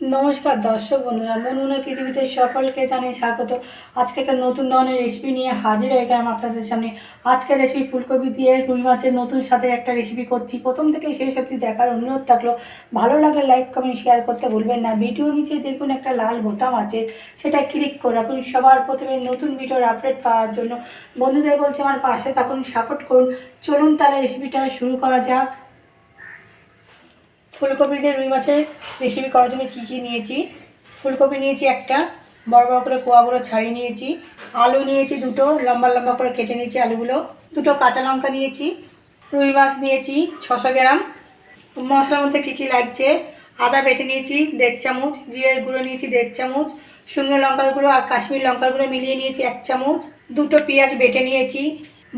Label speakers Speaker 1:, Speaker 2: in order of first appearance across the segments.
Speaker 1: নমস্কার দর্শক বন্ধুরা মনমনের পৃথিবীতে সকলকে জানাই স্বাগত। আজকে একটা নতুন ধরনের রেসিপি নিয়ে হাজির হয়ে গেলাম আপনাদের সামনে। আজকের রেসিপি ফুলকপি দিয়ে রুই মাছের নতুন সাথে একটা রেসিপি করছি। প্রথম থেকে শেষ অবধি দেখার অনুরোধ থাকল, ভালো লাগলে লাইক কমেন্ট শেয়ার করতে ভুলবেন না। ভিডিও নিচে দেখুন একটা লাল বোতাম আছে, সেটা ক্লিক করে রাখুন। সবার প্রথমে নতুন ভিডিওর আপডেট পাওয়ার জন্য। বন্ধুদের বলছে আমার পাশে থাকুন সাপোর্ট করুন। চলুন তাহলে রেসিপিটা শুরু করা যাক। ফুলকপি রুই মাছের রেসিপি করার জন্য কী কী নিয়েছি? ফুলকপি নিয়েছি একটা, বড় বড় করে কোয়াগুলো ছাড়িয়ে নিয়েছি। আলু নিয়েছি দুটো, লম্বা লম্বা করে কেটে নিয়েছি আলুগুলো। দুটো কাঁচা লঙ্কা নিয়েছি, রুই মাছ নিয়েছি ছশো গ্রাম। মশলার মধ্যে কী কী লাগছে? আদা বেটে নিয়েছি দেড় চামচ, জিরের গুঁড়ো নিয়েছি দেড় চামচ, শুকনো লঙ্কার গুঁড়ো আর কাশ্মীর লঙ্কার গুঁড়ো মিলিয়ে নিয়েছি এক চামচ। দুটো পেঁয়াজ বেটে নিয়েছি,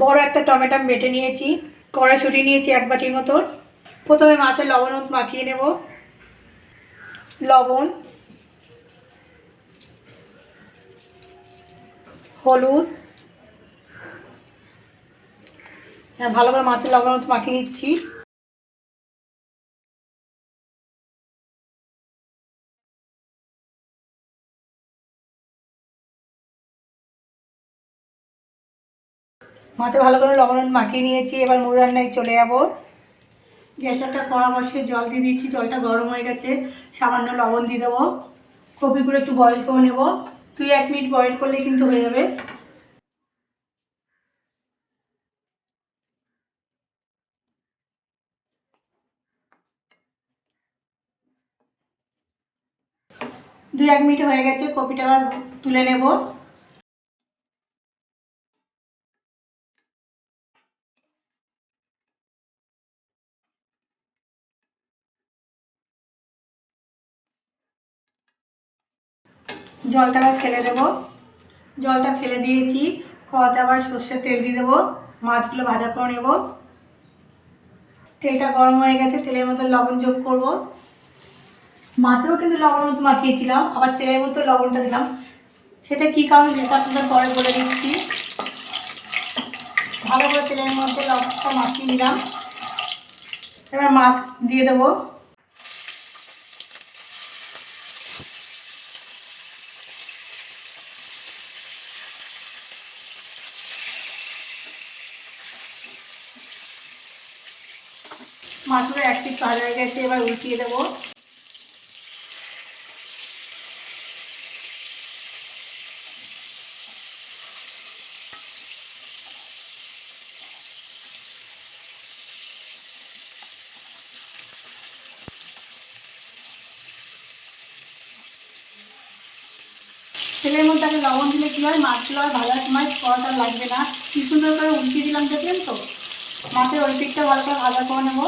Speaker 1: বড় একটা টমেটো বেটে নিয়েছি, কড়াইশুঁটি নিয়েছি এক বাটির মতো প্রথমে মাছের লবণ মাখিয়ে নেব। লবণ, হলুদ। হ্যাঁ ভালো করে মাছের লবণ মাখিয়ে নিচ্ছি। মাছে ভালো করে লবণ মাখিয়ে নিয়েছি। এবার মুড় রান্নায় চলে যাব। গ্যাসে একটা কড়া বসিয়ে জল দিয়ে দিচ্ছি জলটা গরম হয়ে গেছে। সামান্য লবণ দিয়ে দেবো। কপিগুলো একটু বয়েল করে নেব। দুই এক মিনিট বয়েল করলে কিন্তু হয়ে যাবে। দুই এক মিনিট হয়ে গেছে কপিটা আবার তুলে নেব। জলটা আবার ফেলে দেবো। জলটা ফেলে দিয়েছি। কড়াতে আবার সর্ষের তেল দিয়ে দেবো। মাছগুলো ভাজা করে নেব। তেলটা গরম হয়ে গেছে, তেলের মতো লবণ যোগ করব। মাছেও কিন্তু লবণ মতো মাখিয়েছিলাম, আবার তেলের মতো লবণটা দিলাম। সেটা কী কারণ যেটা আপনাদের পরে বলে দিচ্ছি। ভালো করে তেলের মধ্যে লবণটা মাখিয়ে নিলাম। এবার মাছ দিয়ে দেবো। মাছগুলো এক পিস ভাজা হয়ে গেছে, এবার উল্টিয়ে দেবো। তেলের মধ্যে আগে লবণ দিলে কী হয়, মাছগুলো আর ভাজার সময় কড়াটা লাগবে না। কি সুন্দর করে উল্টিয়ে দিলাম, দেখলেন তো? মাছের ওই পিঠটা ভালো করে ভাজা করে নেব।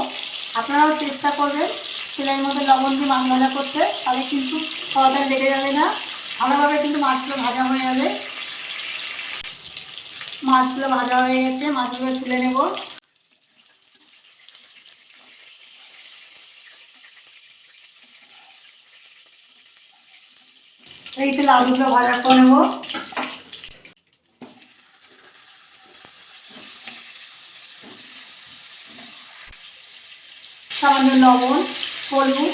Speaker 1: আপনারাও চেষ্টা করবেন তেলের মধ্যে লবণ দিয়ে মাছ ভাজা করতে, তাহলে কিন্তু কড়াটা লেগে যাবে না। ভালোভাবে কিন্তু মাছগুলো ভাজা হয়ে যাবে মাছগুলো ভাজা হয়ে গেছে, মাছগুলো তুলে নেব। এই তেলে আলুগুলো ভাজা করে নেব। সামান্য লবণ, হলুদ,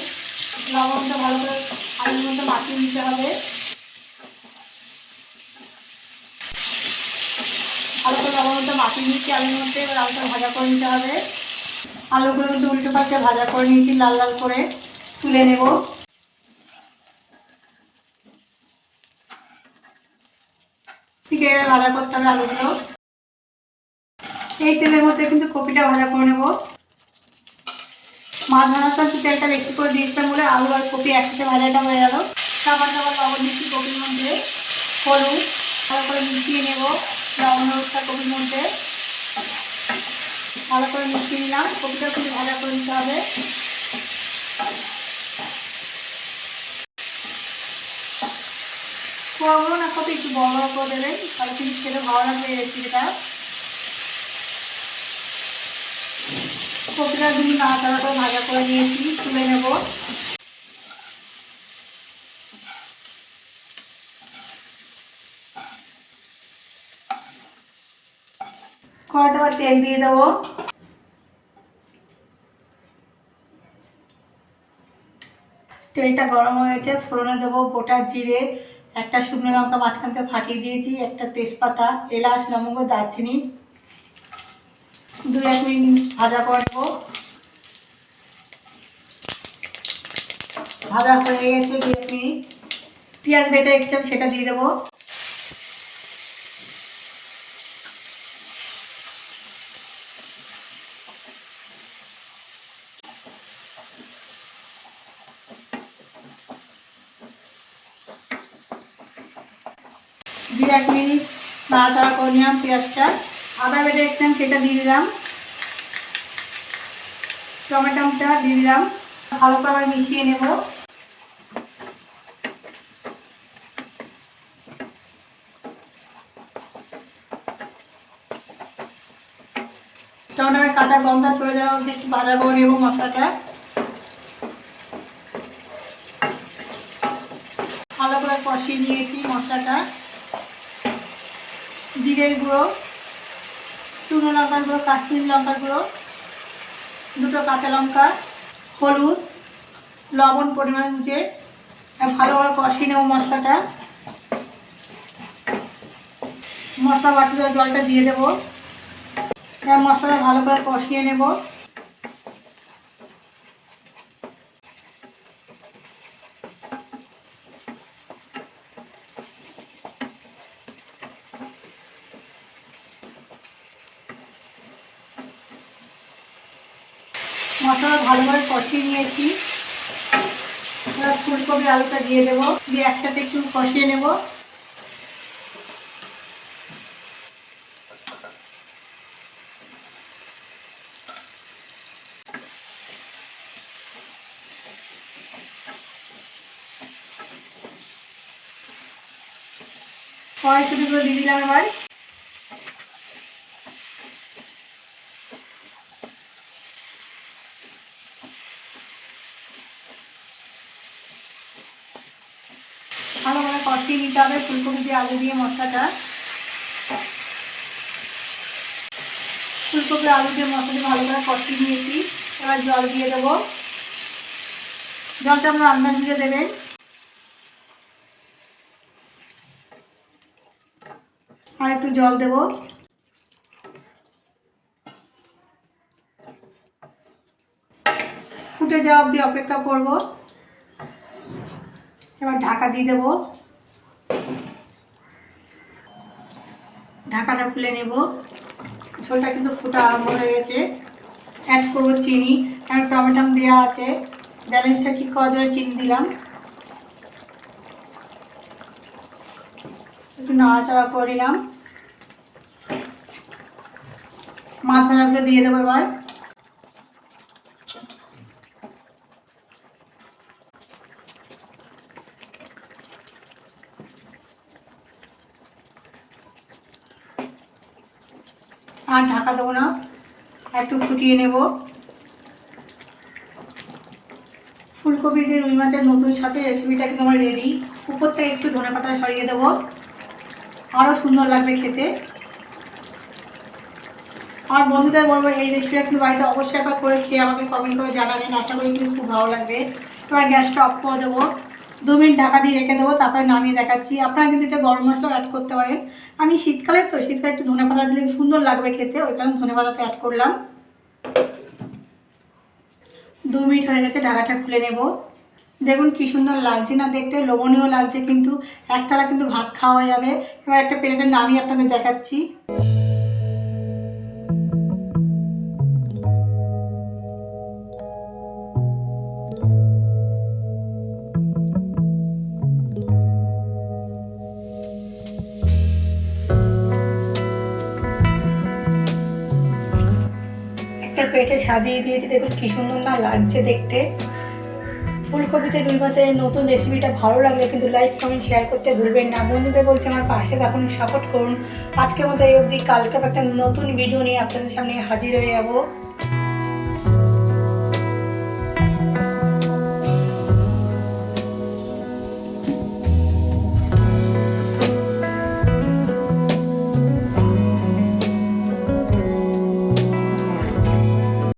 Speaker 1: লবণটা ভালো করে আলুর মধ্যে মাখিয়ে নিতে হবে। ভালো করে লবণটা মাখিয়ে নিচ্ছি আলুর মধ্যে এবার আলুটা ভাজা করে নিতে হবে। আলুগুলো কিন্তু উল্টো পাশে ভাজা করে নিয়েছি, লাল লাল করে তুলে নেব। ভাজা করতে হবে আলুগুলো। এই তেলের মধ্যে কিন্তু কপিটা ভাজা করে নেব। মাছ ভাজাটা একটু তেলটা বেশি করে দিয়েছিলাম বলে আলু আর কপি একসাথে ভাজাটা হয়ে গেল। তারপর আবার লবণ দিচ্ছি কপির মধ্যে। হলুদ, ভালো করে মিশিয়ে নেব। লবণ হলুদটা কপির মধ্যে। ভালো করে মিশিয়ে নিলাম। কপিটা কিন্তু ভাজা করে নিতে হবে। কোয়াগুলো না কপি একটু বড় বড় করে দেবেন, তাহলে খেতে ভালো লাগবে রেসিপিটা কপিটা দুই নাড়াচাড়া করে ভাজা করে নিয়েছি, তুলে নেব। তেল দিয়ে দেবো। তেলটা গরম হয়ে গেছে, ফোড়নে দেবো গোটা জিরে, একটা শুকনো লঙ্কা মাঝখান থেকে ফাটিয়ে দিয়েছি, একটা তেজপাতা, এলাচ, লবঙ্গ, দারচিনি। দু এক ভাজা করে নেব ভাজা হয়ে গেছে দু পেঁয়াজ বেটে রেখেছিলাম সেটা দিয়ে দেবো। দু এক মিনিট নাড়াচাড়া করে নিলাম পেঁয়াজটা। আদা বেটে রেখেছিলাম সেটা দিয়ে দিলাম। টমেটোটা দিয়ে দিলাম। ভালো করে মিশিয়ে নেব। টমেটোর কাঁচা গন্ধটা চলে যাওয়া অবধি একটু ভাজা করে নেব মশলাটা। ভালো করে কষিয়ে নিয়েছি মশলাটা। জিরের গুঁড়ো, শুকনো লঙ্কার গুঁড়ো, কাশ্মীর লঙ্কার গুঁড়ো। দুটো কাঁচা লঙ্কা, হলুদ, লবণ পরিমাণ বুঝে করে কষিয়ে নেব মশলাটা। মশলা বাটিতে জলটা দিয়ে দেবো। মশলাটা ভালো করে কষিয়ে নেব। মশলা ভালো করে কষিয়ে নিয়েছি। এবার ফুলকপি আলুটা দিয়ে দেবো। দিয়ে একসাথে একটু কষিয়ে নেব। কড়াইশুটিগুলো দিয়ে দিলাম এবার। ভালো করে কষিয়ে নিতে হবে, ফুলকপি দিয়ে আলু দিয়ে মশলাটা। ফুলকপি, আলু দিয়ে মশলাটা ভালো করে কষিয়ে নিয়েছি। এবার জল দিয়ে দেবো। জলটা আপনার আন্দাজ দিয়ে দেবেন। আর একটু জল দেবো। ফুটে যাওয়া অবধি অপেক্ষা করব। এবার ঢাকা দিয়ে দেবো। ঢাকাটা খুলে নেব। ঝোলটা কিন্তু ফুটা আরম্ভ হয়ে গেছে। অ্যাড করব চিনি। কারণ টমেটম দেওয়া আছে। ব্যালেন্সটা ঠিক করার জন্য চিনি দিলাম। একটু নাড়াচাড়া করে নিলাম। মাছ দিয়ে দেবো এবার। আর ঢাকা দেবো না, একটু ফুটিয়ে নেব। ফুলকপি দিয়ে রুই মাছের নতুন সাথে রেসিপিটা কিন্তু আমার রেডি উপর থেকে একটু ধনে পাতা সরিয়ে দেবো। আরও সুন্দর লাগবে খেতে। আমার বন্ধুদের বলব, এই রেসিপিটা কিন্তু বাড়িতে অবশ্যই একবার করে খেয়ে আমাকে কমেন্ট করে জানাবেন। আশা করি কিন্তু খুব ভালো লাগবে। এবার গ্যাসটা অফ করে দেবো। দু মিনিট ঢাকা দিয়ে রেখে দেবো, তারপরে নামিয়ে দেখাচ্ছি। আপনারা কিন্তু এটা গরম মশলাও অ্যাড করতে পারেন। আমি শীতকালে তো, শীতকালে একটু ধনে পাতা দিলে সুন্দর লাগবে খেতে, ওই কারণে ধনে পাতাটা অ্যাড করলাম। দু মিনিট হয়ে গেছে, ঢাকাটা খুলে নেব। দেখুন কি সুন্দর লাগছে না দেখতে, লোভনীয় লাগছে কিন্তু। একতলা কিন্তু ভাত খাওয়া যাবে। এবার একটা প্লেটে নামিয়ে আপনাদের দেখাচ্ছি। পেটে সাজিয়ে দিয়েছি, দেখুন কি সুন্দর না লাগছে দেখতে। ফুলকপিতে রুই মাছের নতুন রেসিপিটা ভালো লাগলে কিন্তু লাইক কমেন্ট শেয়ার করতে ভুলবেন না। বন্ধুদের বলছি আমার পাশে থাকুন সাপোর্ট করুন। আজকের মতো এই অবধি কালকে একটা নতুন ভিডিও নিয়ে আপনাদের সামনে হাজির হয়ে যাব।